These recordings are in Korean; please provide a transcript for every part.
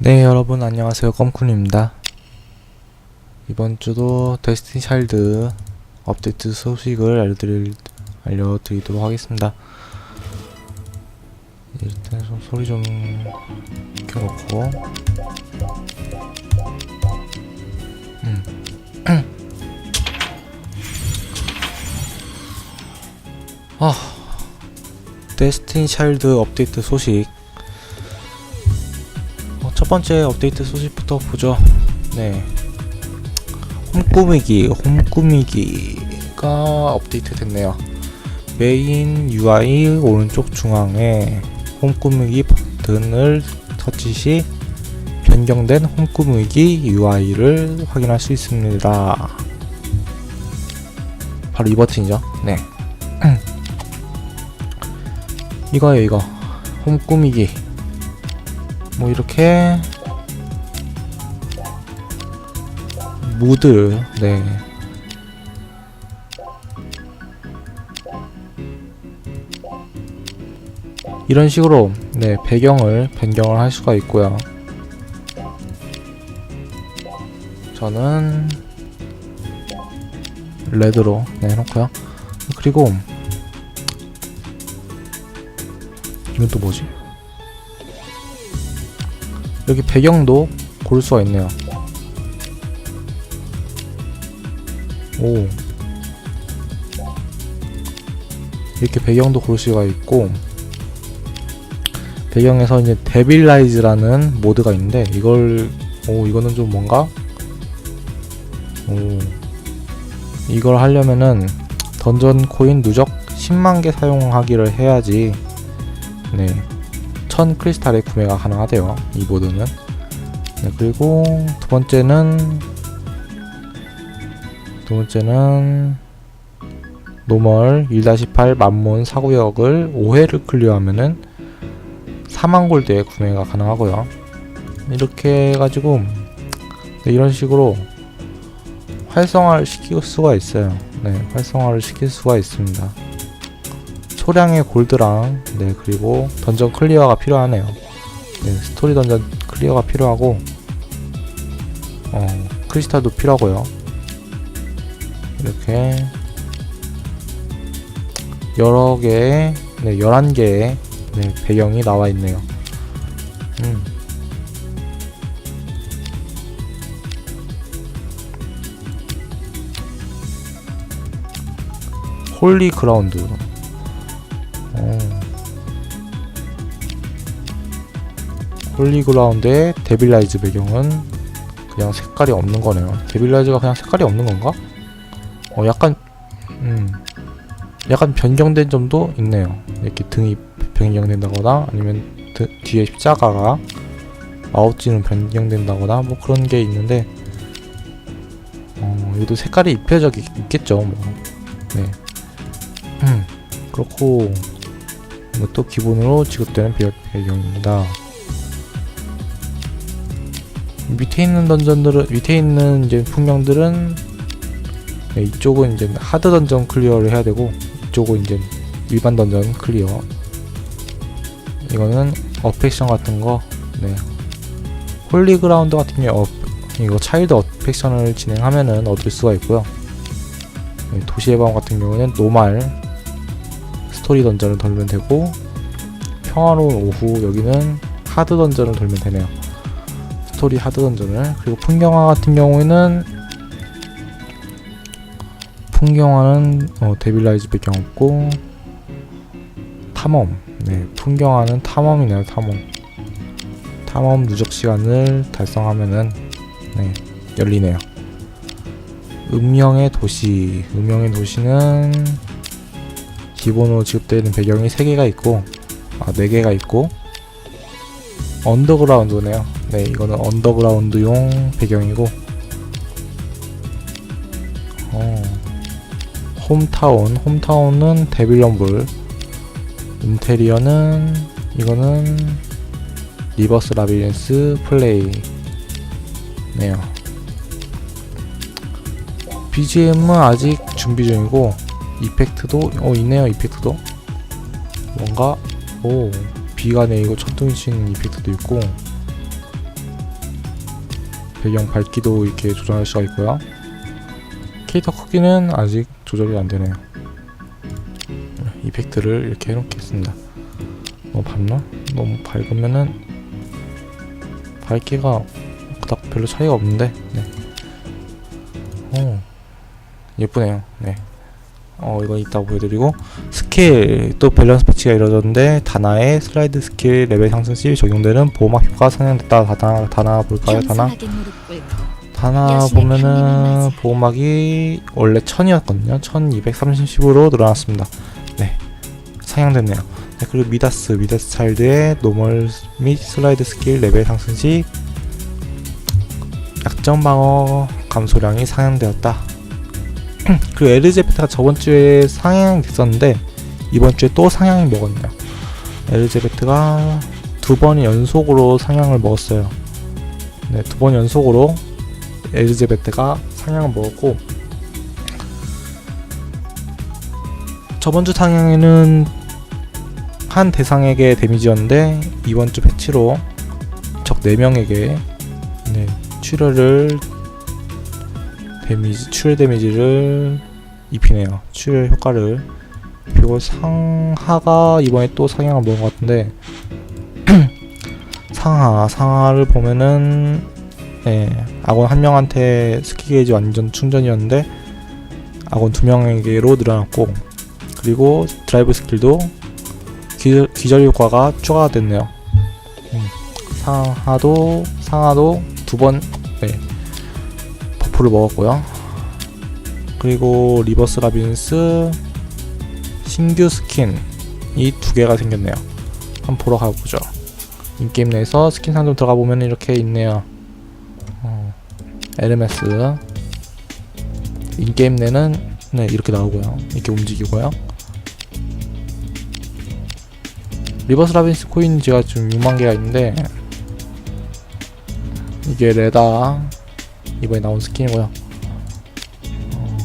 네 여러분 안녕하세요. 껌쿤입니다. 이번 주도 데스티니 차일드 업데이트 소식을 알려드릴, 알려드리도록 하겠습니다. 일단 좀 소리 좀 켜놓고. 음. 아 데스티니 차일드 업데이트 소식. 어, 첫 번째 업데이트 소식부터 보죠. 네. 홈꾸미기, 홈꾸미기가 업데이트 됐네요. 메인 UI 오른쪽 중앙에 홈꾸미기 버튼을 터치 시 변경된 홈꾸미기 UI를 확인할 수 있습니다. 바로 이 버튼이죠. 네. 이거예요, 이거. 홈꾸미기. 뭐 이렇게 무드 네. 이런 식으로 네 배경을 변경을 할 수가 있고요. 저는 레드로 네 해놓고요. 그리고 이건 또 뭐지? 여기 배경도 고를 수가 있네요. 오. 이렇게 배경도 고를 수가 있고, 배경에서 이제 데빌라이즈라는 모드가 있는데, 이걸, 오, 이거는 좀 뭔가? 오. 이걸 하려면은, 던전 코인 누적 10만 개 사용하기를 해야지, 네. 1000 크리스탈의 구매가 가능하대요. 이 모드는. 네, 그리고 두 번째는 두 번째는 노멀 1-8 만몬 사구역을 5회를 클리어하면은 4만 골드에 구매가 가능하고요. 이렇게 해가지고 네, 이런 식으로 활성화를 시킬 수가 있어요. 네, 활성화를 시킬 수가 있습니다. 소량의 골드랑 네 그리고 던전 클리어가 필요하네요. 네 스토리 던전 클리어가 필요하고 어 크리스탈도 필요하고요. 이렇게 여러 개의 네 11개의 네, 배경이 나와 있네요. 음. 홀리 그라운드 홀리그라운드의 데빌라이즈 배경은 그냥 색깔이 없는 거네요. 데빌라이즈가 그냥 색깔이 없는 건가? 어, 약간, 음, 약간 변경된 점도 있네요. 이렇게 등이 변경된다거나 아니면 드, 뒤에 십자가가 아웃지는 변경된다거나 뭐 그런 게 있는데, 어, 이것도 색깔이 입혀져 있겠죠, 뭐. 네. 음, 그렇고, 이것도 기본으로 지급되는 배- 배경입니다. 밑에 있는 던전들은 밑에 있는 이제 풍경들은 네, 이쪽은 이제 하드 던전 클리어를 해야 되고 이쪽은 이제 일반 던전 클리어. 이거는 어펙션 같은 거, 네. 홀리그라운드 같은 경우 어, 이거 차일드 어펙션을 진행하면은 얻을 수가 있고요. 네, 도시의 밤 같은 경우는 노말 스토리 던전을 돌면 되고 평화로운 오후 여기는 하드 던전을 돌면 되네요. 스토리 하드 던전을. 그리고 풍경화 같은 경우에는 풍경화는 어, 데빌라이즈 배경 없고 탐험. 네 풍경화는 탐험이네요 탐험. 탐험 누적 시간을 달성하면은 네 열리네요. 음영의 도시. 음영의 도시는 기본으로 지급되는 배경이 3개가 있고 아 4개가 있고 언더그라운드네요 네 이거는 언더그라운드용 배경이고 어, 홈타운. 홈타운은 데빌럼블 인테리어는 이거는 리버스 라비린스 플레이 네요. BGM은 아직 준비 중이고 이펙트도 어 있네요 이펙트도. 뭔가 오 비가 내리고 천둥이 치는 이펙트도 있고 배경 밝기도 이렇게 조정할 수가 있고요. 캐릭터 크기는 아직 조절이 안 되네요. 이펙트를 이렇게 해놓겠습니다. 너무 밝나? 너무 밝으면은 밝기가 그닥 별로 차이가 없는데, 네. 오, 예쁘네요. 네. 어, 이거 이따 보여드리고, 스킬, 또 밸런스 패치가 이루어졌는데, 다나의 슬라이드 스킬 레벨 상승 시 적용되는 보호막 효과 상향됐다. 다나, 다나 볼까요? 다나? 다나 보면은. 보호막이 원래 1000이었거든요. 1230으로 늘어났습니다. 네. 상향됐네요. 네, 그리고 미다스, 미다스 차일드의 노멀 및 슬라이드 스킬 레벨 상승 시 약점 방어 감소량이 상향되었다. 그리고 엘리제베트가 저번 주에 상향됐었는데 이번 주에 또 상향이 먹었네요. 엘리제베트가 두 번 연속으로 상향을 먹었어요. 네, 두 번 연속으로 엘리제베트가 상향을 먹었고 저번 주 상향에는 한 대상에게 데미지였는데 이번 주 패치로 적 4명에게 네, 출혈을 데미지 출혈 데미지를 입히네요. 출혈 효과를 그리고 상하가 이번에 또 상향을 먹은 것 같은데 상하 상하를 보면은 네, 아군 한 명한테 스키 게이지 완전 충전이었는데 아군 두 명에게로 늘어났고 그리고 드라이브 스킬도 기절, 기절 효과가 추가가 됐네요. 음, 상하도 상하도 두번 네, 버프를 먹었고요. 그리고 리버스 라빈스 신규 스킨 이 두 개가 생겼네요. 한번 보러 가보죠. 인게임 내에서 스킨 상점 들어가 보면 이렇게 있네요. 어, 에르메스 인게임 내는 네 이렇게 나오고요 이렇게 움직이고요 리버스 라빈스 코인 제가 지금 6만 개가 있는데 이게 레다 이번에 나온 스킨이고요 어,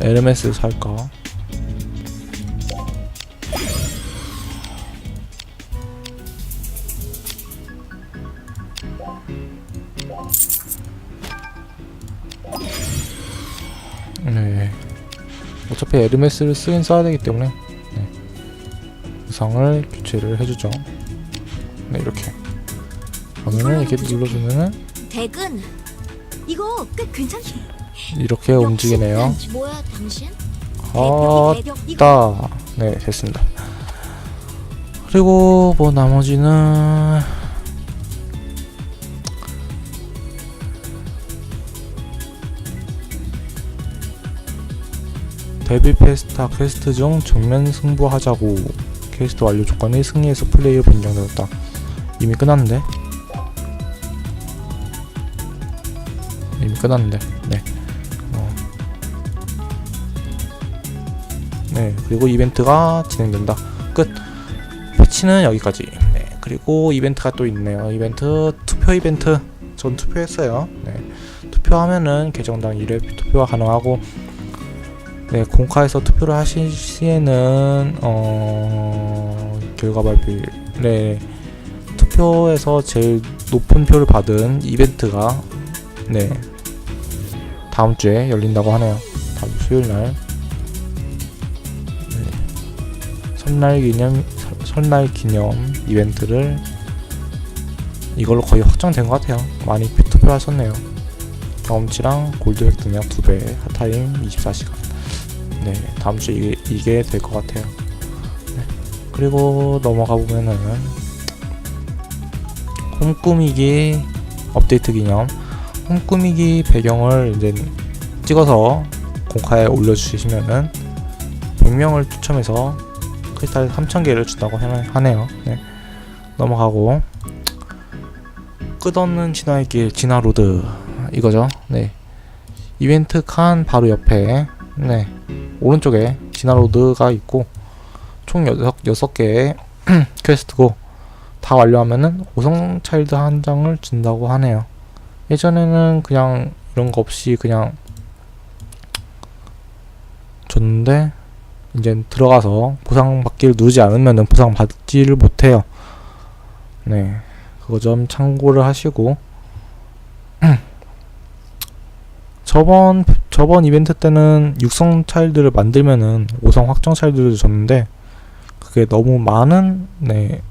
에르메스 살까 네. 어차피 에르메스를 쓰긴 써야 되기 때문에 네. 의상을 교체를 해주죠. 네 이렇게. 그러면은 이렇게 눌러주면은 대근 이거 꽤 괜찮지 이렇게 움직이네요. 뭐야 당신 아, 대벽이 대벽 이거 따. 네 됐습니다. 그리고 뭐 나머지는 데뷔 페스타 퀘스트 중 정면 승부하자고 퀘스트 완료 조건이 승리해서 플레이어 변경되었다. 이미 끝났는데? 이미 끝났는데. 네. 어. 네. 그리고 이벤트가 진행된다. 끝. 패치는 여기까지. 네. 그리고 이벤트가 또 있네요. 이벤트 투표 이벤트. 전 투표했어요. 네. 투표하면은 계정당 1회 투표가 가능하고 네, 공카에서 투표를 하실 시에는 어 결과 발표 네 투표에서 제일 높은 표를 받은 이벤트가 네 다음 주에 열린다고 하네요. 다음 주 수요일 날 네, 설날 기념 설- 설날 기념 이벤트를 이걸로 거의 확정된 것 같아요. 많이 투표하셨네요. 경험치랑 골드 획 등량 2배, 핫타임 24시간. 네, 다음 주에 이게, 이게 될 것 같아요. 네. 그리고 넘어가 보면은 홈꾸미기 업데이트 기념 홈꾸미기 배경을 이제 찍어서 공카에 올려주시면은 100명을 추첨해서 크리스탈 3000개를 준다고 하네- 하네요. 네. 넘어가고 끝없는 진화의 길 진화 로드 이거죠. 네. 이벤트 칸 바로 옆에 네. 오른쪽에 진화 로드가 있고 총 6, 6개의 퀘스트고 다 완료하면은 오성 차일드 한 장을 준다고 하네요. 예전에는 그냥 이런 거 없이 그냥 줬는데 이제 들어가서 보상받기를 누르지 않으면 보상받지를 못해요. 네, 그거 좀 참고를 하시고 저번 저번 이벤트 때는 육성 차일드를 만들면은 5성 확정 차일드를 줬는데 그게 너무 많은 네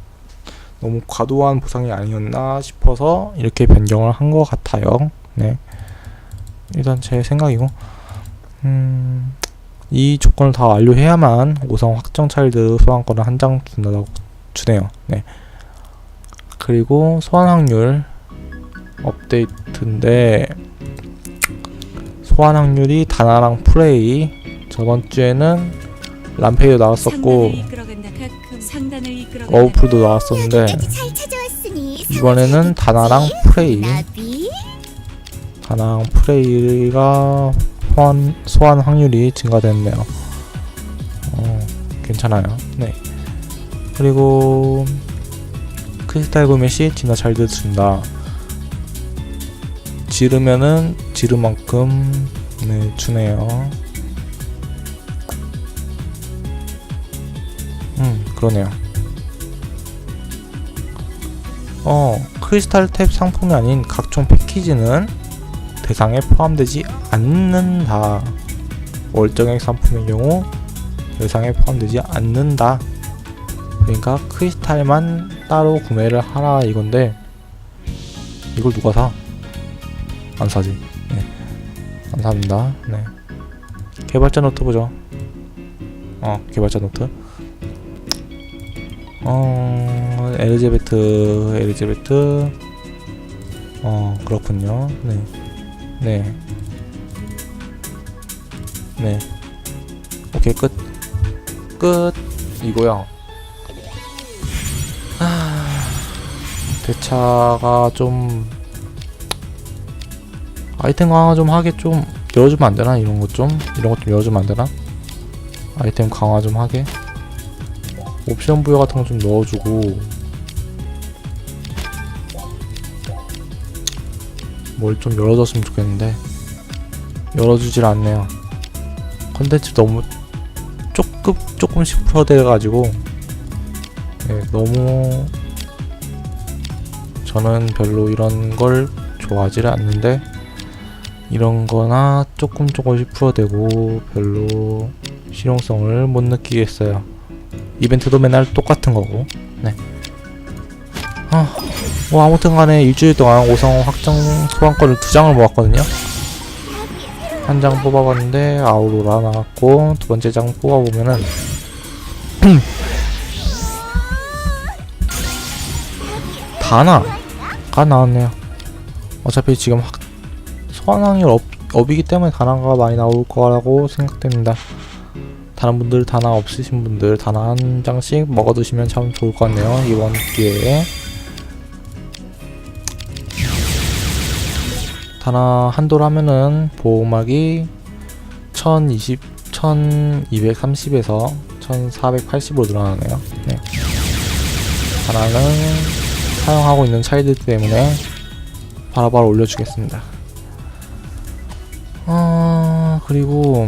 너무 과도한 보상이 아니었나 싶어서 이렇게 변경을 한 것 같아요. 네 일단 제 생각이고 음. 이 조건을 다 완료해야만 5성 확정 차일드 소환권을 한 장 준다고 주네요. 네. 그리고 소환 확률 업데이트인데 소환 확률이 다나랑 프레이 저번 주에는 람페이도 나왔었고 상단을. 어우풀도 나왔었는데 이번에는 다나랑 프레이 다나랑 프레이가 소환, 소환 확률이 증가됐네요. 어, 괜찮아요. 네. 그리고 크리스탈 구매 시 진화 잘 듣는다. 지르면은 지르만큼 네 주네요. 그러네요. 어 크리스탈 탭 상품이 아닌 각종 패키지는 대상에 포함되지 않는다. 월정액 상품의 경우 대상에 포함되지 않는다. 그러니까 크리스탈만 따로 구매를 하라 이건데 이걸 누가 사? 안 사지. 네. 안 삽니다. 네. 개발자 노트 보죠. 어, 개발자 노트. 어, 엘리자베트, 엘리자베트. 어, 그렇군요. 네. 네. 네. 오케이, 끝. 끝. 이고요. 아, 대차가 좀 아이템 강화 좀 하게 좀 열어주면 안 되나? 이런 것 좀? 이런 것 좀 열어주면 안 되나? 아이템 강화 좀 하게. 옵션 부여 같은 거 좀 넣어주고. 뭘 좀 열어줬으면 좋겠는데. 열어주질 않네요. 컨텐츠 너무 조금, 조금씩 풀어대가지고. 네, 너무. 저는 별로 이런 걸 좋아하지를 않는데. 이런 거나 조금 조금씩 풀어대고 별로 실용성을 못 느끼겠어요. 이벤트도 맨날 똑같은 거고. 네. 아, 뭐 아무튼 간에 일주일 동안 5성 확정 소환권을 두 장을 모았거든요. 한 장 뽑아봤는데 아우로라 나왔고 두 번째 장 뽑아보면은 다나가 나왔네요. 어차피 지금 확 소환 확률 업, 업이기 때문에 다나가 많이 나올 거라고 생각됩니다. 다른 분들 다나 없으신 분들 다나 한 장씩 먹어 두시면 참 좋을 것 같네요. 이번 기회에 다나 한도를 하면은 보호막이 1020, 1230에서 1480으로 늘어나네요. 네. 다나는 사용하고 있는 차이들 때문에 바로바로 올려주겠습니다. 아 그리고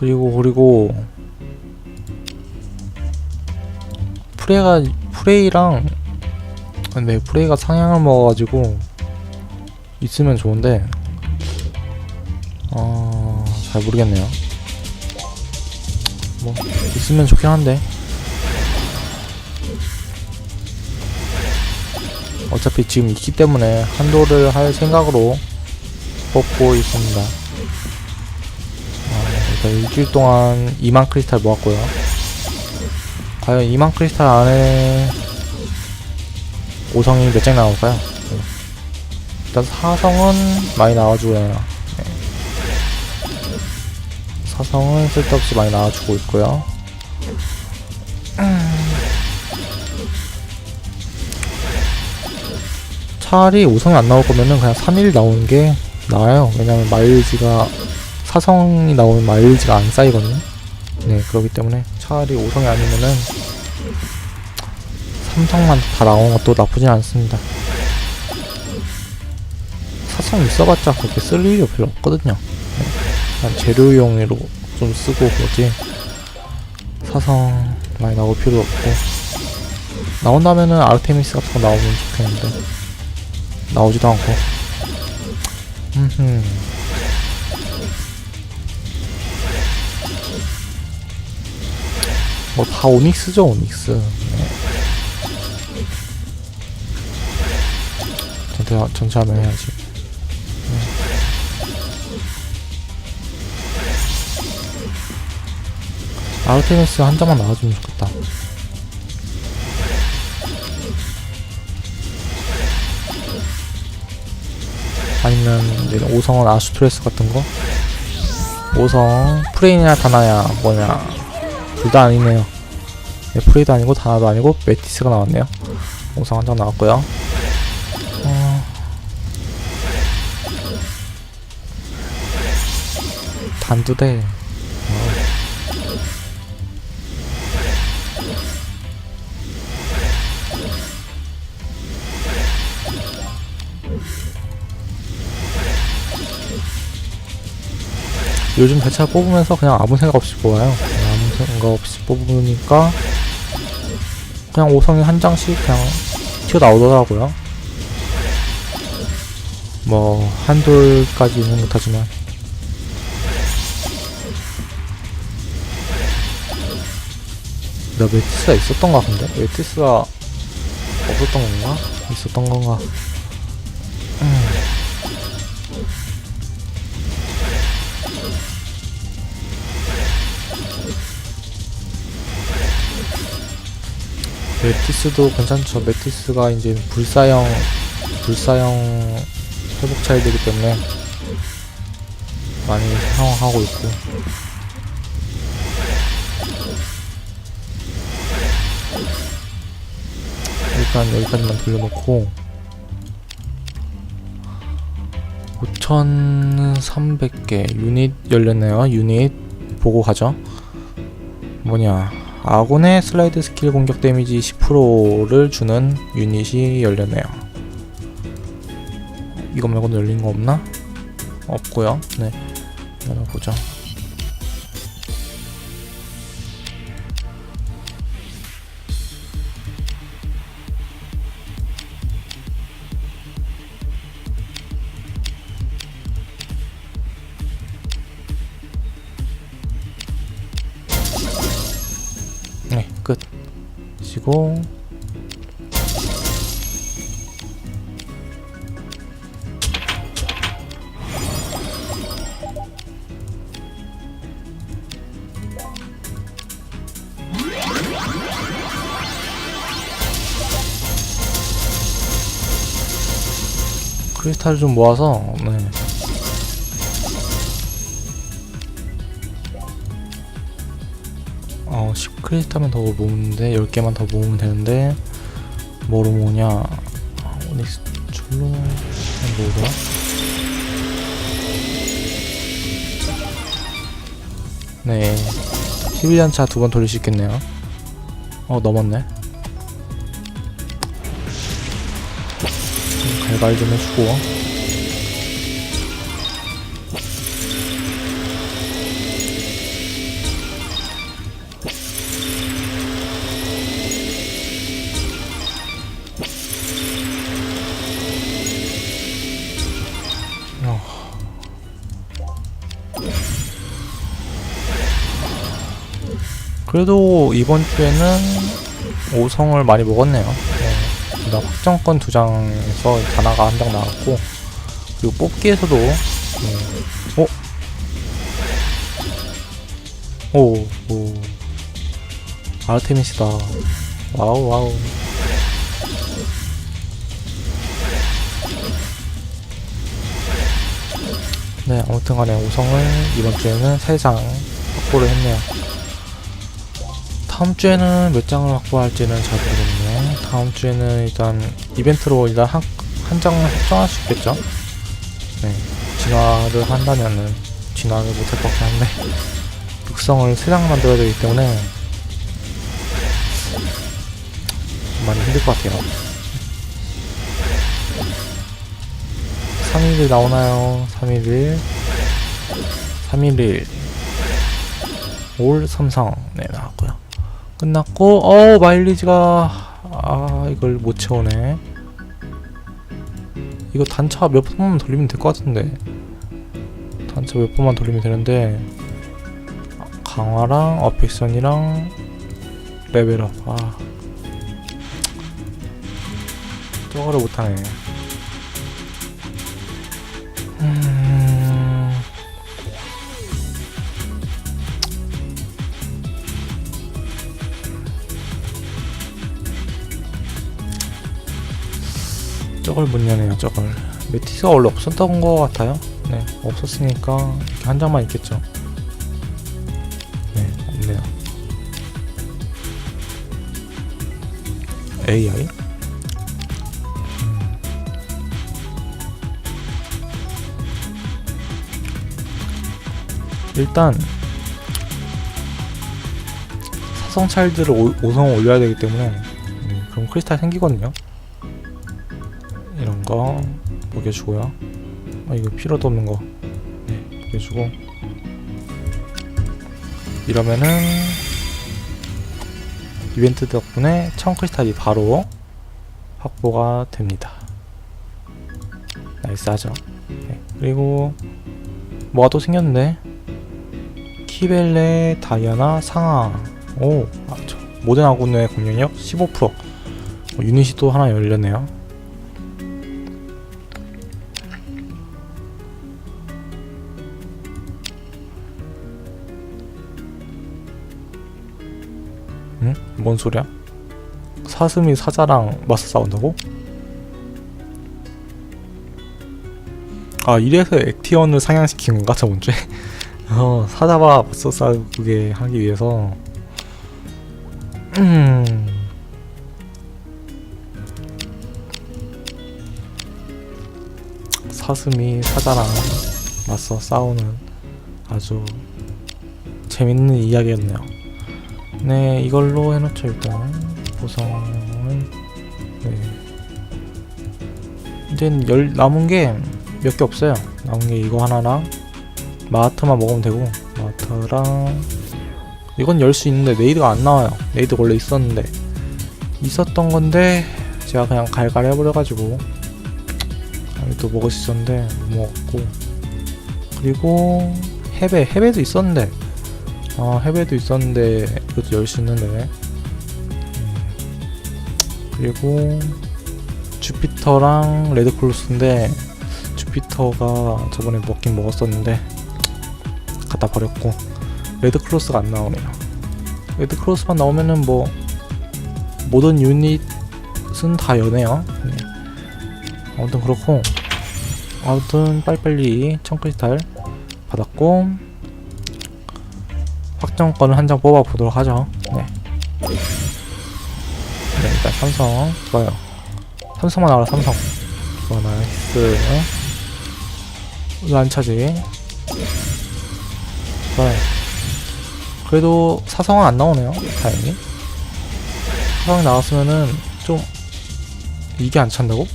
그리고 그리고 프레가 프레이랑 네 프레이가 상향을 먹어가지고 있으면 좋은데 어... 잘 모르겠네요. 뭐 있으면 좋긴 한데 어차피 지금 있기 때문에 한도를 할 생각으로 뽑고 있습니다. 아, 일단 일주일 동안 2만 크리스탈 모았고요. 과연 2만 크리스탈 안에 5성이 몇 장 나올까요? 네. 일단 4성은 많이 나와주고요. 사성은 쓸데없이 많이 나와주고 있고요. 차라리 5성이 안 나올 거면은 그냥 3일 나오는 게 나아요. 왜냐면 마일지가 사성이 나오면 마일지가 안 쌓이거든요. 네, 그렇기 때문에 차라리 5성이 아니면은 3성만 다 나오는 것도 나쁘진 않습니다. 사성 있어봤자 그렇게 쓸 일이 별로 없거든요. 네. 그냥 재료용으로 좀 쓰고 그러지 사성 많이 나올 필요 없고 나온다면은 아르테미스 같은 거 나오면 좋겠는데 나오지도 않고 음흠 뭐 다 오닉스죠 오닉스 네. 전체 전체하면 해야지 아르테미스 한 장만 나와주면 좋겠다. 아니면 5성은 아스트레스 같은 거? 5성 프레이냐 다나야 뭐냐 둘 다 아니네요. 네, 프레이도 아니고 다나도 아니고 메티스가 나왔네요. 5성 한장 나왔고요. 어... 단두대 요즘 대차 뽑으면서 그냥 아무 생각 없이 뽑아요. 생각 없이 뽑으니까 그냥 5성이 한 장씩 그냥 튀어나오더라고요. 뭐 한돌까지는 못하지만 나 메티스가 있었던가 근데? 메티스가 없었던 건가? 있었던 건가? 메티스도 괜찮죠. 메티스가 이제 불사형 불사형 회복 차이되기 때문에 많이 사용하고 있고 일단 여기까지만 돌려놓고 5300개 유닛 열렸네요. 유닛 보고 가죠. 뭐냐 아군의 슬라이드 스킬 공격 데미지 10%를 주는 유닛이 열렸네요. 이거 말고는 열린 거 없나? 없고요. 네, 열어보죠. 시고 크리스탈 좀 모아서 네. 크리스탈만 더 모으는데 10개만 더 모으면 되는데 뭐로 모으냐? 아, 오닉스 줄로 뭐더라? 네. 11년차 두 번 돌릴 수 있겠네요. 어 넘었네. 좀 갈갈 좀 해주고 그래도 이번 주에는 5성을 많이 먹었네요. 네. 확정권 두 장에서 다나가 한 장 나왔고 그리고 뽑기에서도 네. 어? 오, 오. 아르테미스다. 와우, 와우. 네, 아무튼 간에 5성을 이번 주에는 3장 확보를 했네요. 다음 주에는 몇 장을 확보할지는 잘 모르겠네요. 다음 주에는 일단 이벤트로 일단 한, 한 장을 확정할 수 있겠죠? 네. 진화를 한다면은 진화를 못할 것 같긴 한데 육성을 3장 만들어야 되기 때문에 좀 많이 힘들 것 같아요. 3일이 나오나요? 3일을 311올 삼성 네 나왔고요 끝났고 어 마일리지가 아 이걸 못 채우네. 이거 단차 몇 번만 돌리면 될 것 같은데. 단차 몇 번만 돌리면 되는데 강화랑 어펙션이랑 레벨업. 아. 저거를 못하네. 음... 저걸 못 여네요 저걸. 메티스가 원래 없었던 것 같아요. 네 없었으니까 이렇게 한 장만 있겠죠. 네 없네요. AI? 음. 일단 사성 차일드를 5성 올려야 되기 때문에 네, 그럼 크리스탈 생기거든요 거 먹여주고요. 아 이거 필요도 없는 거. 네, 먹여주고. 이러면은 이벤트 덕분에 청 크리스탈이 바로 확보가 됩니다. 나이스하죠. 네, 그리고 뭐가 또 생겼는데? 키벨레 다이아나 상하. 오 아, 저, 모든 아군의 공격력 15% 어, 유닛이 또 하나 열렸네요 뭔 소리야? 사슴이 사자랑 맞서 싸운다고? 아 이래서 액티언을 상향시킨 건가 저번 주에? 어 사자와 맞서 싸우게 하기 위해서 음 사슴이 사자랑 맞서 싸우는 아주 재밌는 이야기였네요. 네, 이걸로 해놓죠 일단 보상은 네. 이제 열 남은 게 몇 개 없어요. 남은 게 이거 하나랑 마트만 먹으면 되고 마트랑 이건 열 수 있는데 네이드가 안 나와요. 네이드 원래 있었는데 있었던 건데 제가 그냥 갈갈 해버려가지고 또 먹을 수 있었는데 못 먹었고 그리고 해배 해배도 있었는데 아 해배도 있었는데 이것도 열수 있는데 음, 그리고 주피터랑 레드클로스인데 주피터가 저번에 먹긴 먹었었는데 갖다 버렸고 레드클로스가 안 나오네요. 레드클로스만 나오면은 뭐 모든 유닛은 다 여네요. 네. 아무튼 그렇고 아무튼 빨리빨리 청크리스탈 받았고 확정권을 한 장 뽑아 보도록 하죠. 네. 네, 일단 삼성 좋아요. 삼성만 나와라 삼성. 좋아 나이스. 란차지. 좋아요. 그래도 사성은 안 나오네요. 다행히. 사성이 나왔으면은 좀 이게 안 찬다고?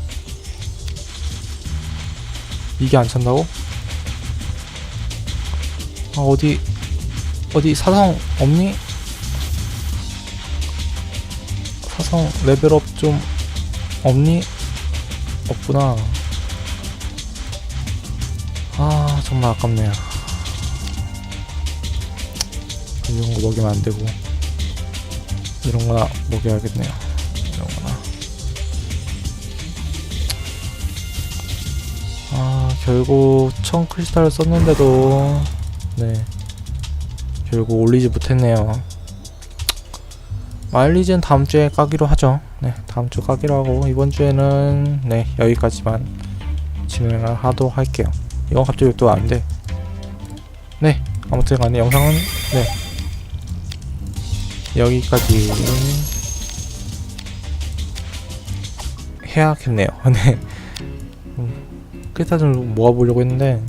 이게 안 찬다고? 아 어디 어디 사성 없니? 사성 레벨업 좀 없니? 없구나. 아 정말 아깝네요. 이런 거 먹이면 안 되고 이런 거나 먹여야겠네요. 이런 거나. 아 결국 청 크리스탈을 썼는데도 네. 결국 올리지 못했네요. 마일리지는 다음 주에 까기로 하죠. 네, 다음 주 까기로 하고 이번 주에는 네 여기까지만 진행을 하도록 할게요. 이건 갑자기 또 안 돼. 네, 아무튼 간에 영상은 네 여기까지 해야겠네요. 네, 음, 크리스탈 좀 모아보려고 했는데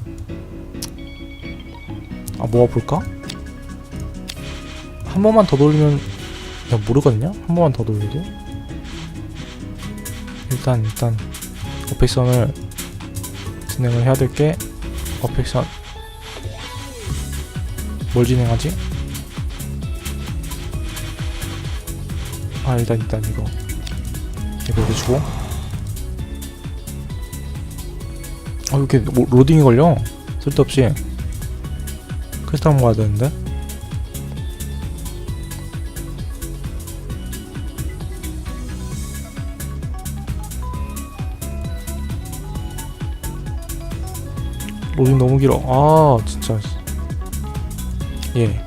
아 모아볼까? 한 번만 더 돌리면 그냥 모르거든요? 한 번만 더 돌려도 일단 일단 어펙션을 진행을 해야 될 게 어펙션. 뭘 진행하지? 아 일단 일단 이거. 이거 해주고. 아 이렇게 로- 로딩이 걸려? 쓸데없이. 크리스탈 모아야 되는데 로딩 너무 길어 아 진짜 예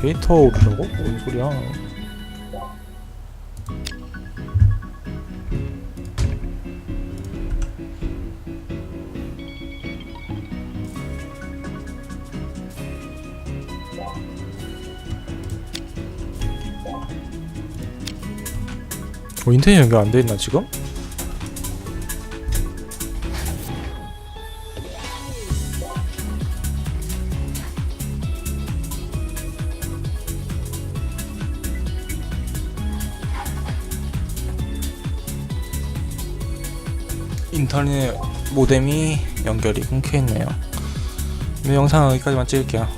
데이터 오르라고? 뭔 소리야 어, 인터넷 연결 안 돼 있나 지금? 인터넷 모뎀이 연결이 끊겨 있네요. 네, 영상은 여기까지만 찍을게요.